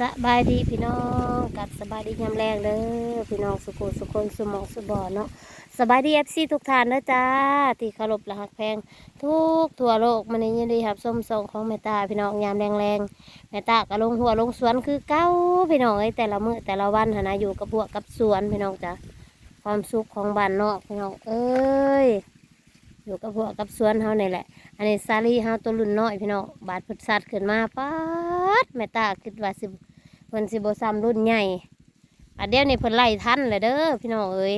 สบายดีพี่น้องกัดสบายดียามแรงเด้อพี่น้องสุขุสุคนสุหมองสุบอเนาะสบายดีเอฟซีทุกท่านเด้อจ้าที่เคารพและหักแพง ทุกทั่วโลกมันยินดีครับส้มส่งของแม่ตาพี่น้องยามแรงแรงแม่ตาก็ลงหัวลงสวนคือเก้าพี่น้องเอ้แต่ละมือแต่ละวันหนะอยู่กับพวกกับสวนพี่น้องจ้าความสุขของบ้านนอกพี่น้องเอ้ยอยู่กับพวกกับสวนเฮานี่แหละ อันนี้ซาลีเฮาตัวรุ่นน้อยพี่น้องบาดพุทสัตว์ขึ้นมาป๊าดแม่ตาคิดว่าสิ เพิ่นสิบ่ซ้ำรุ่นใหญ่อันเดียวนี่เพิ่นไล่ทันเลยเด้อพี่น้องเอ้ย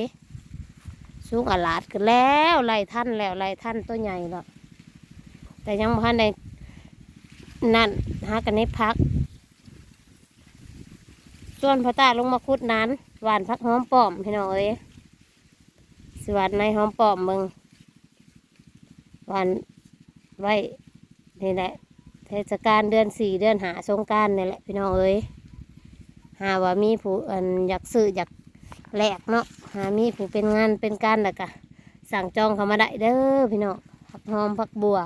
สูงอลาดขึ้นแล้วไล่ทันแล้วไล่ทันตัวใหญ่แล้วแต่ยังบ่ทันได้นั่นหากันในพักส่วนพระตาลงมาคุดนั้นหวานพักหอมปอมพี่น้องเอ้ยสิหวานในหอมปอมมึงหวันไว้นี่แหละเทศกาลเดือนสี่เดือนหาสงการนี่แหละพี่น้องเอ้ย หาว่ามีผู้อันอยากซื้ออยากแลกเนาะหามีผู้เป็นงานเป็นการแล้วก็สั่งจองเขามาได้เด้อพี่น้องผักหอมผักบัว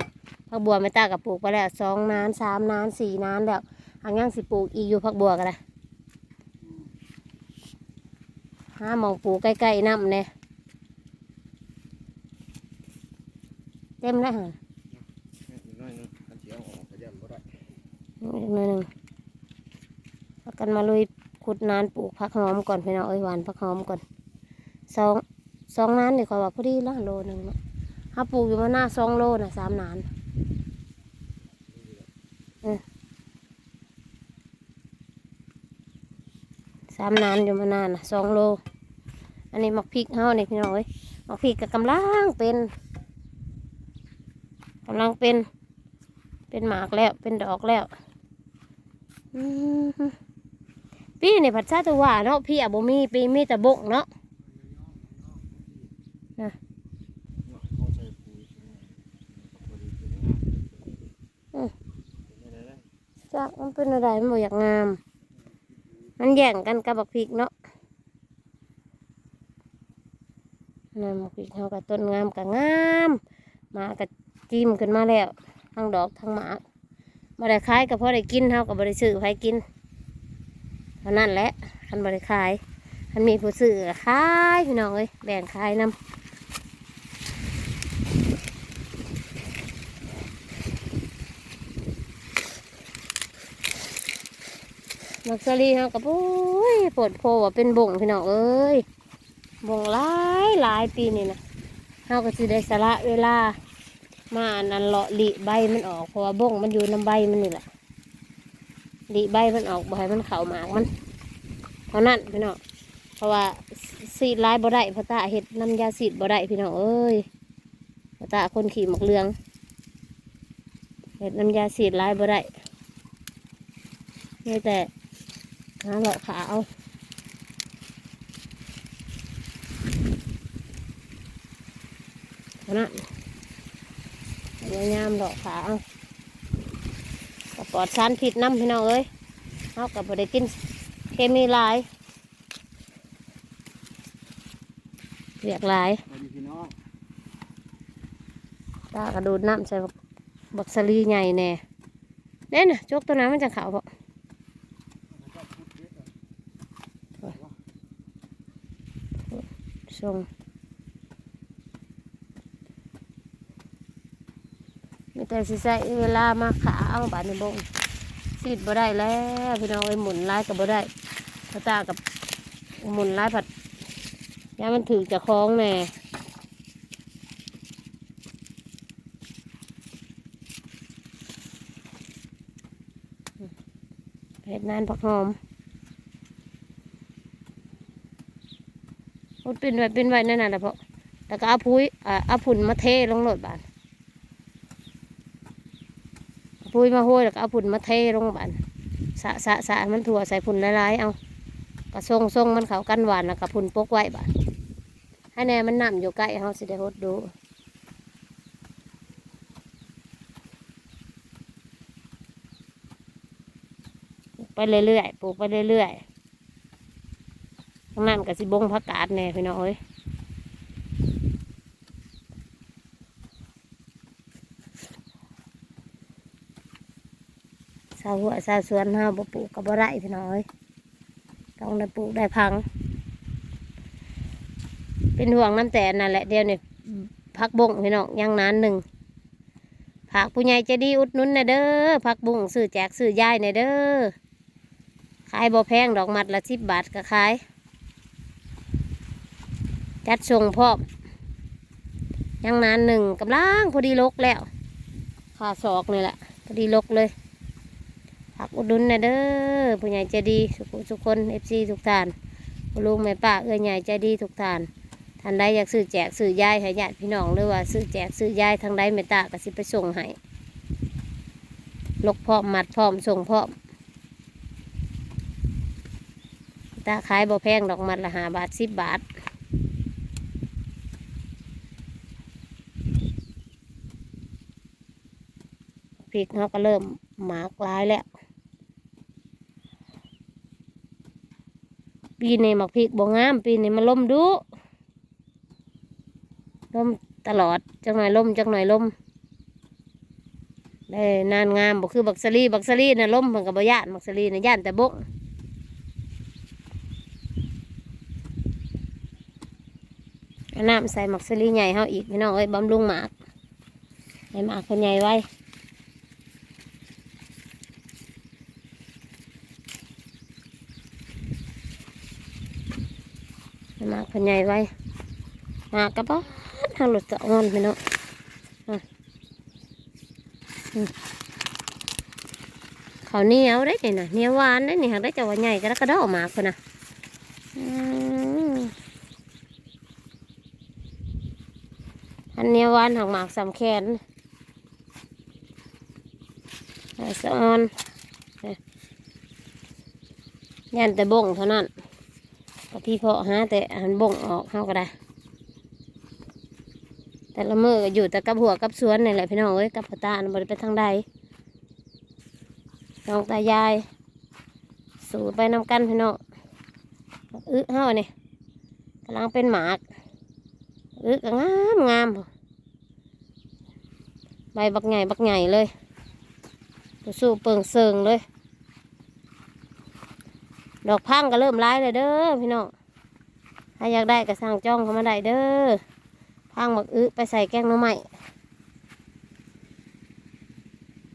ผักบัวไม่ตากับปลูกไปแล้วสองนานสามนานสี่นานแล้วหางย่างสิปลูกอีกอยู่ผักบัวกันนะหาหมองปลูกใกล้ๆน้ำเนี่ยเต็มแล้วฮะอีกหน้อยหนึงคันเสียงออกก็ยันบ่ได้อีกหน่อยหนึ่งพักกันมาลุย ขุดนานปลูกผักหอมก่อนพี่น้องเอ้ยหวานผักหอมก่อนสองสองนานเดี๋ยวขอว่าพอดีละโลหนึ่งเนาะถ้าปลูกอยู่มาหน้าสองโลนะสามนานเออสามนานอยู่มาหน้านะสองโล อันนี้มักพริกเฮาเนี่ยพี่น้องเอ้ยมักพริกก็กำลังเป็นกำลังเป็น เป็นหมากแล้วเป็นดอกแล้ว อืม ปีนี่ผัดชาติว่าเนาะพี่อะบ่มีปีมีแต่บกเนาะเขาใส่ปุ๋ยพอดีเป็นเป็นอะไรนะจักมันเป็นอะไรมันบ่อยากงาม มันแย่งกันกับบักพริกเนาะนั่นบักพริกเขากับต้นงามกับงามหมากับจิ้มขึ้นมาแล้วทั้งดอกทั้งหมากบ่ได้ขายก็พอได้กินเฮาก็บ่ได้ซื้อให้กิน เท่านั้นแหละคันบ่ได้ขายคันมีผู้ซื้อขายพี่น้องเอ้ยแบ่งขายนำมักซารีฮากับโอ้ยปวดโพว่าเป็นบ่งพี่น้องเอ้ยบ่งหลายหลายปีนี่นะเฮาก็สิได้สละเวลามาอันนั้นเลาะหลีใบมันออกเพราะว่าบ่งมันอยู่น้ำใบมันนี่แหละ หลีใบมันออกบ่ให้มันเข่าหมากมันเท่านั้นพี่น้องเพราะว่าสีดลายบ่ได้พระตาเห็ดน้ำยาสีดบ่ได้พี่น้องเอ้ยพระตาคนขี่หมกเรืองเห็ดน้ำยาสีดลายบ่ได้นี่แต่หาเลาะขาเอาเอานะพยายามเลาะขาเอา ปลอดสารพิษน้ำพี่น้องเอ้ยเอากับบได้กินเคมีหลายเรียกหลายพอดีพี่น้องตากระดูดน้ำใส่บักบักสลีใหญ่แน่เน่นน่ะจกตัวน้ำมันจะขาวเพาะส่ง แต่สิใส่เวลามาขาเอาบาดในบงซีดบ่ได้แล้วพี่น้องเอ้หมุนไล่กับบ่ได้พระตากับหมุนไล่ผัดยามันถือจะคล้องแน่เห็ดนานผักหอมมันเป็นไว้เป็นไว้นั่นน่ะนะเพาะแล้วก็เอาพุ้ยอ่าเอาผุนมาเทลงโหลดบาน ปุ้ยมาห้ยแล้วก็เอาผุนมาเทลงบานสะสะสะมันถั่วใส่ผุนละลายเอากระทรงทรงมันเขากันหวานแล้วก็ผุนปกไว้บานให้แน่มันนำอยู่ใกล้เฮาสิได้หดดูไปเรื่อยๆปลูกไปเรื่อยๆข้างนั้นก็สิบงผักกาดแน่พี่น้องเอ้ยสาวหัวชาวสวนเฮาบ่ปลูกก็บ่ได้พี่น้อยต้องได้ปลูกได้พัง เป็นห่วงน้ำแต่นั่นแหละเดี๋ยวนี่พักบงพี่น้องยังนานหนึ่งผักผู้ใหญ่จะดีอุดนุนนะเด้อผักบุ้งซื้อแจกซื้อย่ายนะเด้อขายบ่แพงดอกมัดละสิบบาทก็ขาย จัดส่งพร้อมยังนานหนึ่งกำลังพอดีลกแล้วขาศอกนี่แหละพอดีลกเลย ผักอุดหนุนนะเด้อผู้ใหญ่ใจดีสุขสุขคนเอฟซีทุกท่านลุงแม่ป้าเอื้อใหญ่ใจดีทุกท่านท่านใดอยากซื้อแจกซื้อยายให้ญาติพี่น้องหรือว่าซื้อแจกซื้อยายทางใดเมตตาก็สิไปส่งให้ลกพร้อมมัดพร้อมส่งพร้อมตาขายบ่แพงดอกมัดละหาบาทสิบบาทพริกเขาก็เริ่มหมากลายแล้ว ปีนี้หมักพริกบ่งาม ปีนี้มันล่มดุล่มตลอดจังหน่อยล่มจังหน่อยล่มได้นานงามบ่คือบักซลีบักซลีน่ะล่มเพิ่นก็บ่ย่านบักซลีน่ะย่านแต่บกเอาน้ำใส่หมักซลีใหญ่เฮาอีกพี่น้องเอ้ยบำรุงหมากให้หมากเพิ่นใหญ่ไว้ มากพญายไว้มากระป๋อทางหลุดจะอ่อนไปเนาะอะอืมข้าเหนียวได้ไงนะเหนียวหวานได้นี่หากได้จะว่าใหญ่ก็ได้กระดอกมากคนนะอันเนียวหวานหักหมากสำแขนส่สะออนเนี่ยยันแต่บ่งเท่านั้น กะพี่เพาะหาแต่อันบ่งออกเฮาก็ได้ แต่ละมือก็อยู่แต่กับหัวกับสวนนี่แหละพี่น้องเอ้ยกับพ่อตาบริไปทางใดน้องตายาย สูไปนำกันพี่น้องอึเฮานี่กำลังเป็นหมากอึก็งามงามใบบักใหญ่บักใหญ่เลยสู้เปิงเซิงเลย ดอกพังก็เริ่มร้ายเลยเด้อพี่น้องถ้าอยากได้ก็สั่งจ้องเขามาได้เด้อพังหมักอึไปใส่แกงน้ำใหม่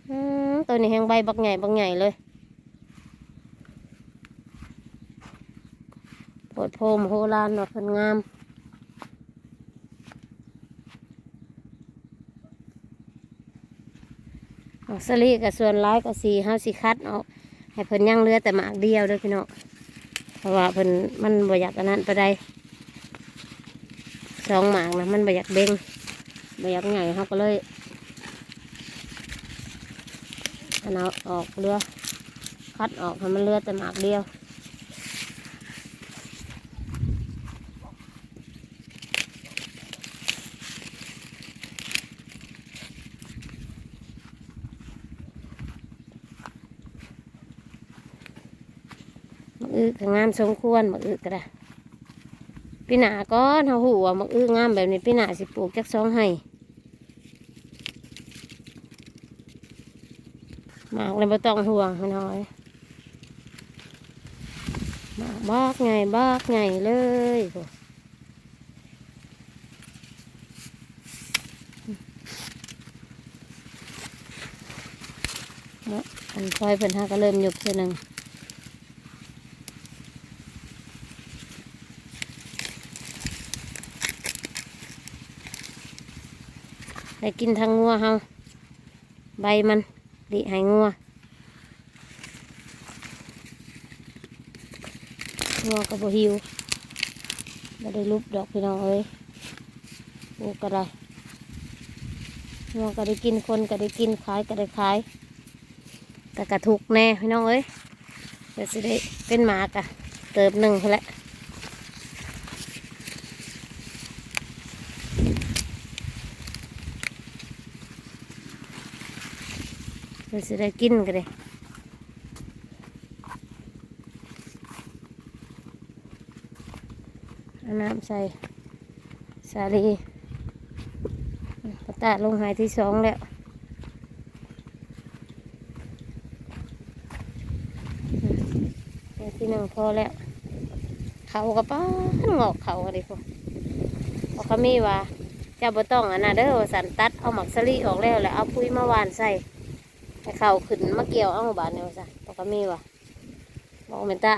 อืมตัวนี้แหงใบบักใหญ่บักใหญ่เลยโพดโพมโหรานว่าเพิ่นงามออกสลีกับส่วนร้ายกับสีเฮาสิคัดเอา ให้เพิ่นย่างเรือแต่หมากเดียวเด้อพี่น้องเพราะว่าเพิ่นมันบ่อยากอันนั้นไปได้สองหมากนะมันบ่อยากเบ่งบ่อยากใหญ่เขาก็เลยอันเอาออกเรือคัดออกให้มันเรือแต่หมากเดียว อึกงามสมควรมักอึก็ได้ปีหน้าก้อนเฮาหูว่ามักอึงามแบบนี้ปีหน้าสิปลูกจักสองให้หมากเลยบ่ต้องห่วงหน้อยหมากบากไงบากไงเลยอันซอยเพิ่นหาก็เริ่มหยุบเท่านึง ได้กินทางงัวเฮาใบมันดิให้งัวงัวก็บ่หิวบ่ได้ลุบดอกพี่น้องเอ้ยปลูกก็ได้งัวก็ได้กินคนก็ได้กินขายก็ได้ขายแต่กระทุกแน่พี่น้องเอ้ยเดี๋ยวสิได้เป็นหมากอะเติบหนึ่งพอแหละ เดี๋ยวสิได้กินกันเลยเอาน้ำใส่สาลีปตาลงหายที่สองแล้วที่หนึ่งพอแล้ว เขาก็ป้านงอกเขาอะไรพวกพอเขามีว่าเจ้าบ่ต้องอันน่ะเด้อว่าสันตัดเอาหมักสลีออกแล้วแล้วเอาปุ๋ยมาหวานใส่ ให้เขาขึ้นมาเกี่ยวเอาบานเนี่ยว่าสันพอเขามีว่าบอกเมตา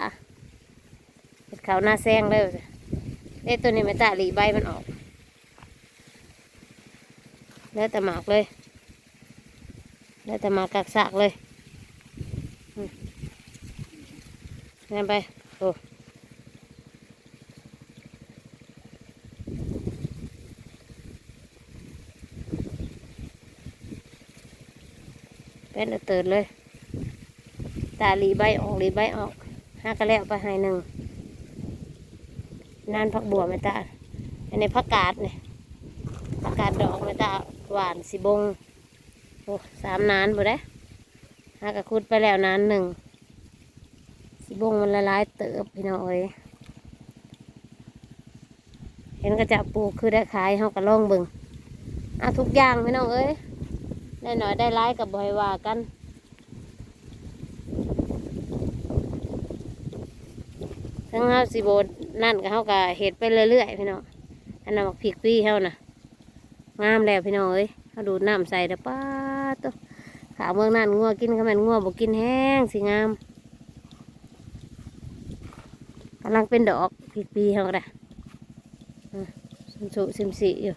เห็ดเขาหน้าแซงเลยว่าซั่นเอ้ตัวนี้เมตาหลีใบมันออกแล้วแต่หมากเลยแล้วแต่หมากกักสากเลยอืมงั้นไปโอ้ เป็นเอาเติดเลย ตาลีใบออกลีใบออกห้ากระแล้วไปให้หนึ่งนานพักบัวไหมตาอันนี้พักกาดเนี่ยพักกาดดอกไหมตาหวานสีบงโอ้สามนานบ่ได้ห้ากระคุดไปแล้วนานหนึ่งสีบงมันละลายเติบพี่น้องเอ้ยเห็นกระจะปลูกคือได้ขายเฮากระล่องบึงเอาทุกอย่างพี่น้องเอ้ย ได้หน่อยได้ร้ายกับบ่อยว่ากันทั้งเฮาสิโบนั่นกับเฮาก็เห็ดไปเรื่อยๆพี่น้องอันนั้นบักพริกปี้เฮาน่ะงามแล้วพี่น้องเอ้ยเฮาดูน้ำใส่เด้อป้าตัวขาวเมืองนั่นงัวกินขมันงัวบ่กินแห้งสิงามกำลังเป็นดอกพริกปี้เฮาก็ได้อืมสุมสุสิมสีอยู่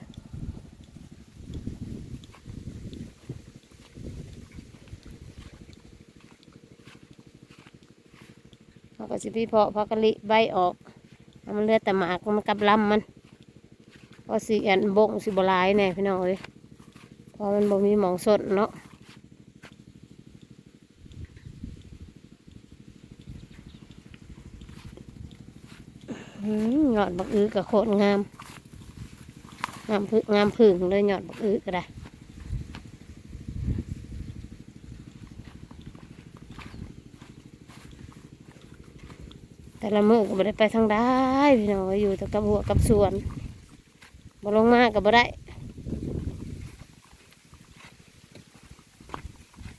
เขาก็ สิพี่เพาะพักกะลิใบออกมันเลือดแต่หมากมันกับลำมันพอสิอันบงสิบลายแน่พี่น้องเอ้ยพอมันบ่มีหมองสดเนาะอืมยอดบักอื้อกับโคตรงาม งามพึ่งงามพึ่งเลยหยอดบักอื้อก็ได้ แต่ละมือก็บ่ได้ไปทางได้พี่น้องอยู่แต่กับหัวกับสวนบ่ลงมาก็บ่ได้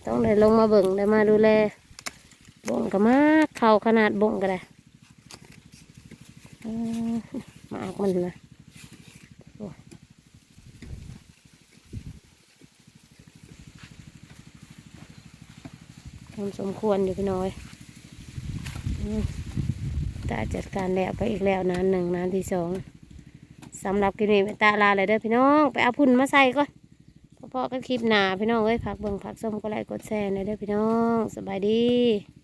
ต้องได้ลงมาเบิ่งได้มาดูแลบ่งก็มากเข่าขนาดบ่งก็ได้เอ้อมากมันนะทำสมควรอยู่พี่น้อยอ ตาจัดการแล้วไปอีกแล้วนะหนึ่งน้ำที่สองสำหรับคลิปนี้ตาลาเลยเด้อพี่น้องไปเอาพุ่นมาใส่ก่อนพอๆก็คลิปหนาพี่น้องเอ้ยผักเบิ่งผักส้มก็ไลค์กดแชร์เลยเด้อพี่น้องสบายดี